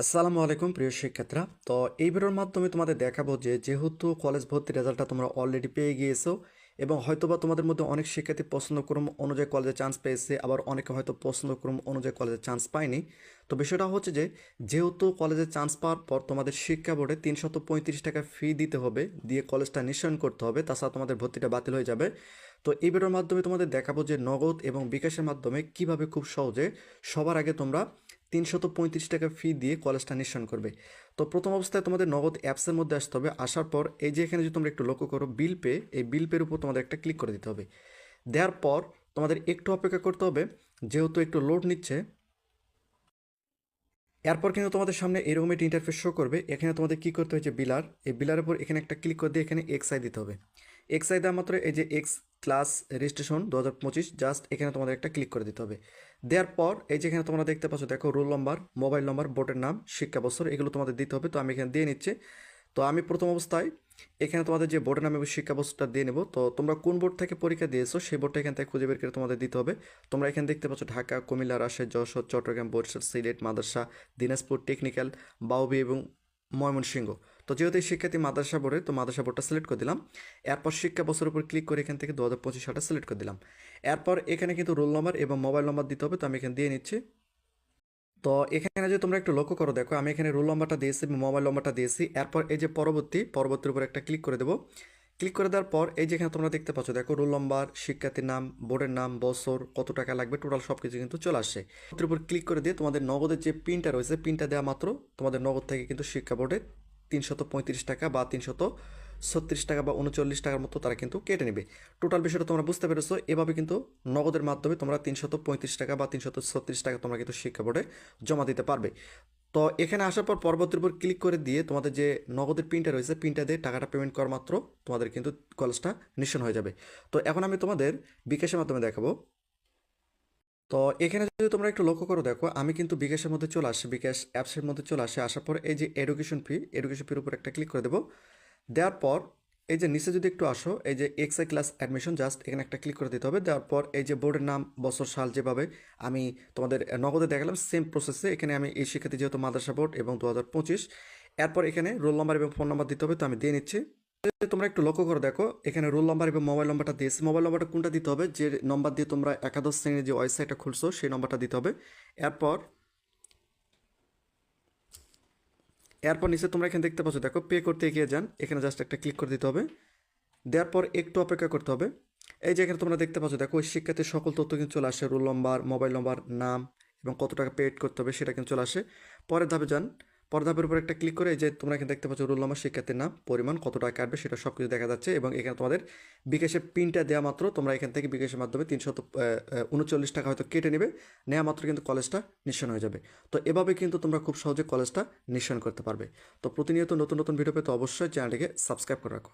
আসসালামু আলাইকুম প্রিয় শিক্ষার্থীরা। তো এই ভিডিওর মাধ্যমে তোমাদের দেখাবো যে যেহেতু কলেজ ভর্তির রেজাল্টটা তোমরা অলরেডি পেয়ে গিয়েছো এবং হয়তোবা তোমাদের মধ্যে অনেক শিক্ষার্থী পছন্দক্রম অনুযায়ী কলেজে চান্স পেয়েছে, আবার অনেকে হয়তো পছন্দক্রম অনুযায়ী কলেজে চান্স পায়নি। তো বিষয়টা হচ্ছে যে যেহেতু কলেজে চান্স পাওয়ার পর তোমাদের শিক্ষা বোর্ডে তিনশত পঁয়ত্রিশ টাকা ফি দিতে হবে, দিয়ে কলেজটা নিঃসরণ করতে হবে, তাছাড়া তোমাদের ভর্তিটা বাতিল হয়ে যাবে। তো এই ভিডিওর মাধ্যমে তোমাদের দেখাবো যে নগদ এবং বিকাশের মাধ্যমে কীভাবে খুব সহজে সবার আগে তোমরা তিনশত পঁয়ত্রিশ টাকা ফি দিয়ে কলেজটা নিঃসরণ করবে। তো প্রথম অবস্থায় তোমাদের নগদ অ্যাপসের মধ্যে আসতে হবে। আসার পর এই যে এখানে যদি তোমরা একটু লক্ষ্য করো বিল পে এই বিল পের উপর তোমাদের একটা ক্লিক করে দিতে হবে। দেওয়ার পর তোমাদের একটু অপেক্ষা করতে হবে, যেহেতু একটু লোড নিচ্ছে, এরপর কিন্তু তোমাদের সামনে এরকম একটি ইন্টারফেস শো করবে। এখানে তোমাদের কী করতে হয়েছে বিলার এই বিলারের উপর এখানে একটা ক্লিক করে দিয়ে এখানে এক্স আই দিতে হবে। এক্স আই দেওয়া মাত্র এই যে এক্স ক্লাস রেজিস্ট্রেশন দু হাজার পঁচিশ জাস্ট এখানে তোমাদের একটা ক্লিক করে দিতে হবে। দেওয়ার পর, এই যে এখানে তোমরা দেখতে পাচ্ছ, দেখো রোল নম্বর মোবাইল নম্বর বোর্ডের নাম, শিক্ষা বছর, এগুলো তোমাদের দিতে হবে। তো আমি এখানে দিয়ে নিচ্ছি। তো আমি প্রথম অবস্থায় এখানে তোমাদের যে বোর্ডের নাম এবং শিক্ষা বছরটা দিয়ে নেব। তো তোমরা কোন বোর্ড থেকে পরীক্ষা দিয়েছ, সেই বোর্ডটা এখান থেকে খুঁজে বের করে তোমাদের দিতে হবে। তোমরা এখানে দেখতে পাচ্ছ ঢাকা, কুমিল্লা, রাজশাহী, যশোর, চট্টগ্রাম, বরিশাল, সিলেট, মাদ্রাসা, দিনাজপুর টেকনিক্যাল বাউবি এবং ময়মনসিংহ। তো যেহেতু এই শিক্ষার্থী মাদ্রাসা বোর্ডে, তো মাদ্রাসা বোর্ডটা সিলেক্ট করে দিলাম। এরপর শিক্ষা বছর উপর ক্লিক করে এখান থেকে দু হাজার পঁচিশ সালটা সিলেক্ট করে দিলাম। এরপর এখানে কিন্তু রোল নম্বর এবং মোবাইল নম্বর দিতে হবে, তো আমি এখানে দিয়ে নিচ্ছি। তো এখানে যে তোমরা একটু লক্ষ্য করো, দেখো আমি এখানে রোল নম্বরটা দিয়েছি মোবাইল নম্বরটা দিয়েছি। এরপর এই যে পরবর্তী, পরবর্তীর উপর একটা ক্লিক করে দেবো। ক্লিক করে দেওয়ার পর এই যেখানে তোমরা দেখতে পাচ্ছ, দেখো রোল নম্বর, শিক্ষার্থীর নাম, বোর্ডের নাম, বছর, কত টাকা লাগবে, টোটাল সব কিছু কিন্তু চলে আসছে। এর উপর ক্লিক করে দিয়ে তোমাদের নগদের যে পিনটা রয়েছে, পিনটা দেওয়া মাত্র তোমাদের নগদ থেকে কিন্তু শিক্ষা বোর্ডে তিনশত পঁয়ত্রিশ টাকা বা তিনশত ছত্রিশ টাকা বা উনচল্লিশ টাকার মতো তারা কিন্তু কেটে নেবে। টোটাল বিষয়টা তোমরা বুঝতে পেরেছ, এভাবে কিন্তু নগদের মাধ্যমে তোমরা তিনশত পঁয়ত্রিশ টাকা বা তিনশত ছত্রিশ টাকা তোমরা কিন্তু শিক্ষা বোর্ডে জমা দিতে পারবে। তো এখানে আসার পর পরবর্তীর উপর ক্লিক করে দিয়ে তোমাদের যে নগদের পিনটা রয়েছে পিনটা দিয়ে টাকাটা পেমেন্ট করা মাত্র তোমাদের কিন্তু কলেজটা নিঃসন হয়ে যাবে। তো এখন আমি তোমাদের বিকাশের মাধ্যমে দেখাবো। তো এখানে যদি তোমরা একটু লক্ষ্য করো, দেখো, আমি কিন্তু বিকাশের মধ্যে চলে আসি বিকাশ অ্যাপসের মধ্যে চলে আসে আসার পর এই যে এডুকেশন ফি এডুকেশন ফির উপর একটা ক্লিক করে দেবো। দেওয়ার পর এই যে নিচে যদি একটু আসো, এই যে X I class admission just এখানে একটা ক্লিক করে দিতে হবে। দেওয়ার পর এই যে বোর্ডের নাম, বছর, সাল যেভাবে আমি তোমাদের নগদে দেখালাম সেম প্রসেসে এখানে আমি এই শিক্ষার্থী যেহেতু মাদ্রাসা বোর্ড এবং দু হাজার পঁচিশ, এরপর এখানে রোল নাম্বার এবং ফোন নাম্বার দিতে হবে, তো আমি দিয়ে নিচ্ছি। তোমরা একটু লক্ষ্য করে দেখো, এখানে রোল নাম্বার এবং মোবাইল নাম্বারটা দিয়েছি। মোবাইল নাম্বারটা কোনটা দিতে হবে? যে নম্বর দিয়ে তোমরা একাদশ শ্রেণির যে ওয়েবসাইটটা খুলছো, সেই নম্বরটা দিতে হবে। এরপর এরপর নিচে তোমরা এখানে দেখতে পাচ্ছ, দেখো পে করতে এগিয়ে যান। এখানে জাস্ট একটা ক্লিক করে দিতে হবে। দেওয়ার পর একটু অপেক্ষা করতে হবে। এই যে এখানে তোমরা দেখতে পাচ্ছ, দেখো, ওই শিক্ষার্থীর সকল তথ্য কিন্তু চলে আসে। রোল নম্বর মোবাইল নম্বর, নাম এবং কত টাকা পেড করতে হবে সেটা কিন্তু চলে আসে। পরের ধাপে যান। পরের ধাপের উপর একটা ক্লিক করে যে তোমরা এখানে দেখতে পাচ্ছ রোল শিক্ষার্থীর নাম, পরিমাণ, কত টাকা কাটবে সেটা সব কিছু দেখা যাচ্ছে এবং এখানে তোমাদের বিকাশের পিনটা দেওয়া মাত্র, তোমরা এখান থেকে বিকাশের মাধ্যমে তিনশত উনচল্লিশ টাকা হয়তো কেটে নেবে নেওয়া মাত্র কিন্তু কলেজটা নিঃসন হয়ে যাবে। তো এভাবে কিন্তু তোমরা খুব সহজে কলেজটা নিঃসন করতে পারবে। তো প্রতিনিয়ত নতুন নতুন ভিডিও পেতে অবশ্যই চ্যানেলটিকে সাবস্ক্রাইব করে রাখো।